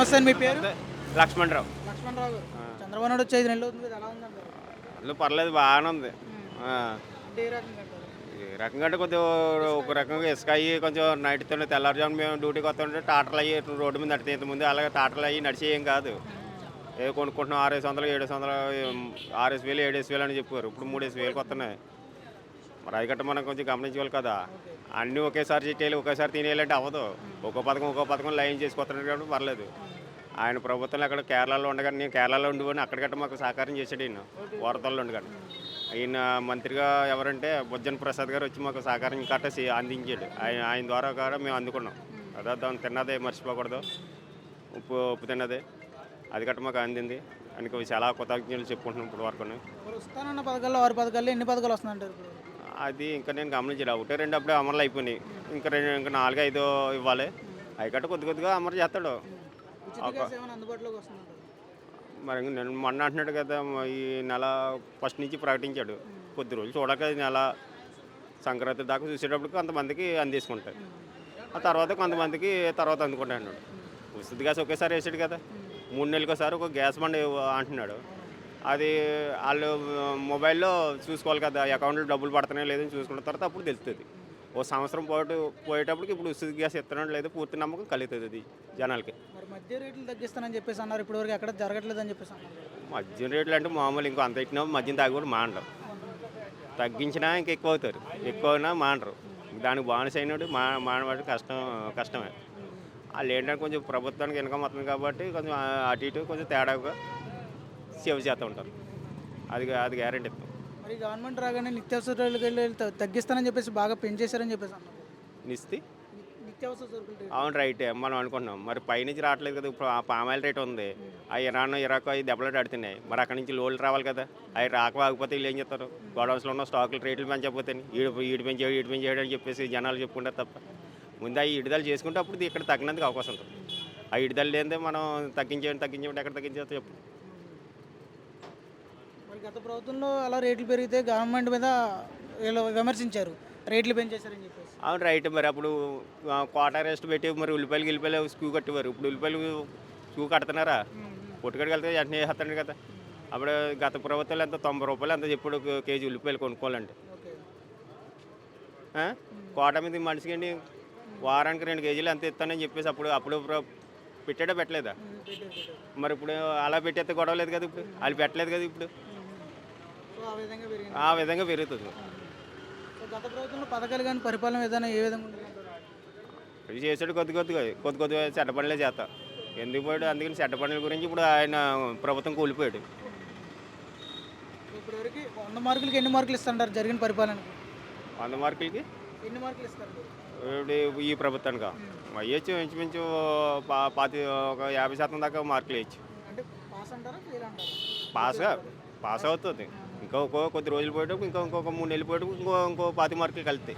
నమస్తే మీ పేరు? లక్ష్మణరావు. లక్ష్మణరావు. గారు చంద్రబాబు నాయుడు వచ్చి ఐదు నెలలు ఎలా అందులో పర్లేదు బాగానే ఉంది. ఆ, అంటే ఏ రకంగా అంటారు? ఈ రకంగా అంటే కొద్దిగా ఒక రకంగా ఇసుక అయ్యి కొంచెం నైట్తో తెల్లారుజాము మేము డ్యూటీకి వస్తుంటే టాటర్లు అయ్యి రోడ్డు మీద నడితే ఇంతకుముందు అలాగే టాటర్లు అయ్యి నడిచి ఏం కాదు ఏ కొనుక్కుంటున్నాం ఆరేసి వందలు ఏడేసి వందలు ఆరేసి వేలు ఏడేసి వేలు అని చెప్పారు. ఇప్పుడు మూడేసి వేలకు వస్తున్నాయి. మరి అది గట్ట మనం కొంచెం గమనించాలి కదా. అన్నీ ఒకేసారి చెట్టేయాలి ఒకేసారి తినేయాలంటే అవ్వదు. ఒక్కో పథకం ఒక్కో పథకం లైన్ చేసుకొస్తున్నాడు కాబట్టి పర్లేదు. ఆయన ప్రభుత్వంలో అక్కడ కేరళలో ఉండగా నేను కేరళలో ఉండిపోయి అక్కడికట్ట మాకు సహకారం చేశాడు ఈయన వరదల్లో ఉండగా ఈయన మంత్రిగా ఎవరంటే బుజ్జన్ ప్రసాద్ గారు వచ్చి మాకు సహకారం కట్ట అందించాడు. ఆయన ఆయన ద్వారా కూడా మేము అందుకున్నాం. అదే దాన్ని తిన్నదే మర్చిపోకూడదు. ఉప్పు ఉప్పు తిన్నదే. అది గట్ట మాకు అందింది. అందుకే చాలా కృతజ్ఞతలు చెప్పుకుంటున్నాం ఇప్పుడు వరకు. పథకాల్లో ఆరు పథకాల్లో ఎన్ని పథకాలు వస్తున్నాయంటారు ఇప్పుడు? అది ఇంకా నేను గమనించలేదు ఒకటే రెండు అప్పుడే అమలు అయిపోయినాయి. ఇంకా రెండు ఇంకా నాలుగు ఐదు ఇవ్వాలి. అవి కట్ట కొద్ది కొద్దిగా అమలు చేస్తాడు. మరి ఇంక నేను మొన్న అంటున్నాడు కదా ఈ నెల ఫస్ట్ నుంచి ప్రకటించాడు. కొద్ది రోజులు చూడక నెల సంక్రాంతి దాకా చూసేటప్పటికి కొంతమందికి అందేసుకుంటాయి ఆ తర్వాత కొంతమందికి తర్వాత అందుకుంటాయి అన్నాడు ఉచిత గ్యాస్ ఒకేసారి వేసాడు కదా. మూడు నెలలకు ఒకసారి ఒక గ్యాస్ బండి అంటున్నాడు. అది వాళ్ళు మొబైల్లో చూసుకోవాలి కదా అకౌంట్లో డబ్బులు పడుతున్నాయో లేదని చూసుకున్న తర్వాత అప్పుడు తెలుస్తుంది ఓ సంవత్సరం పోటు పోయేటప్పటికి ఇప్పుడు ఉచిత గ్యాస్ ఇస్తున్నాడు లేదో పూర్తి నమ్మకం కలుగుతుంది అది జనాలకి. మరి మధ్య రేట్లు తగ్గిస్తానని చెప్పేసి అన్నారు ఇప్పటివరకు ఎక్కడ జరగట్లేదని చెప్పేసి అన్నారు. మద్యం రేట్లు అంటే మామూలు ఇంకో అంత ఇచ్చినా మద్యం తాగి కూడా మాండరు తగ్గించినా ఇంకా ఎక్కువ అవుతారు ఎక్కువ అయినా మాండరు దానికి బానిస అయినాడు మా మానవాడు కష్టం కష్టమే. వాళ్ళు ఏంటంటే కొంచెం ప్రభుత్వానికి ఇన్కమ్ వస్తుంది కాబట్టి కొంచెం అటు ఇటు కొంచెం తేడాగా సేవ్ చేస్తూ ఉంటారు. అది అది గ్యారెంటీ ఇస్తాం. మరి గవర్నమెంట్ రాగానే నిత్యావసర రేట్లు వెళ్ళి త- తగ్గిస్తానని చెప్పేసి బాగా పెంచేశారని చెప్పేసి అన్నారు. నిస్తి. అవును రైటే. మనం అనుకుంటున్నాం. మరి పైనుంచి రావట్లేదు కదా ఇప్పుడు ఆ పామాయిల్ రేట్ ఉంది. ఆ ఇరాన్ ఇరాక్ అవి దెబ్బలు ఆడుతున్నాయి మరి అక్కడి నుంచి లోన్లు రావాలి కదా. అవి రాక ఆగిపోతే వీళ్ళు ఏం చేస్తారు? గోడౌన్స్లో ఉన్న స్టాకులు రేట్లు పెంచకపోతే ఈడు ఈడు పెంచాడు ఈడు పెంచాడు అని చెప్పేసి జనాలు చెప్పుకుంటారు తప్ప. ముందు ఆ ఇడిదలు చేసుకుంటే అప్పుడు ఇక్కడ తగ్గినందుకు అవకాశం ఉంటుంది. ఆ ఇడిదలు లేదే మనం తగ్గించేయండి తగ్గించేయండి ఎక్కడ తగ్గించేస్తే చెప్పు. మరి గత ప్రభుత్వంలో అలా రేట్లు పెరిగితే గవర్నమెంట్ మీద వీళ్ళు విమర్శించారు. రేట్లు పెంచేశారని చెప్పేసి. అవును రైట్ మరి అప్పుడు క్వార్టర్ రెస్ట్ పెట్టి మరి ఉల్లిపాయలు గిల్లిపాయలు స్క్యూ కట్టేవారు. ఇప్పుడు ఉల్లిపాయలు స్క్యూ కడుతున్నారా? పుట్టుకడికి వెళ్తే వెంటనే వేస్తాడు కదా. అప్పుడు గత ప్రభుత్వాలు ఎంత? తొంభై రూపాయలు ఎంత చెప్పుడు కేజీ ఉల్లిపాయలు కొనుక్కోవాలంటే? కోట మీద మనిషికి అండి వారానికి రెండు కేజీలు అంత ఇస్తానని చెప్పేసి అప్పుడు అప్పుడు పెట్టాడా పెట్టలేదా? మరి ఇప్పుడు అలా పెట్టేస్తే గొడవ లేదు కదా ఇప్పుడు? వాళ్ళు పెట్టలేదు కదా ఇప్పుడు? ఆ విధంగా పెరుగుతుంది. గత ప్రభుత్వంలో పథకాలు కానీ పరిపాలన విధానం ఏ విధంగా ఇది చేసాడు కొద్ది కొద్దిగా కొద్ది కొద్దిగా చెడ్డ పనులే చేస్తా. ఎందుకు పోయాడు? అందుకని చెడ్డ పనుల గురించి ఇప్పుడు ఆయన ప్రభుత్వం కూలిపోయాడు. ఇప్పటివరకు వంద మార్కులకి ఎన్ని మార్కులు ఇస్తారంటారు జరిగిన పరిపాలనకు? వంద మార్కులకి? ఎన్ని మార్కులు ఇస్తారు? ఇప్పుడు ఈ ప్రభుత్వానికి? అయ్యొచ్చు ఇంచుమించు పా- పాతి ఒక యాభై శాతం దాకా మార్కులు వేయచ్చు. అంటే పాస్ అంటారా పాస్గా పాస్ అవుతుంది. ఇంకో ఇంకో కొద్ది రోజులు పోయేటప్పుడు ఇంకో ఇంకొక మూడు నెలలు పోయేటప్పుడు ఇంకో ఇంకో పాతి మార్కులు కలుతాయి.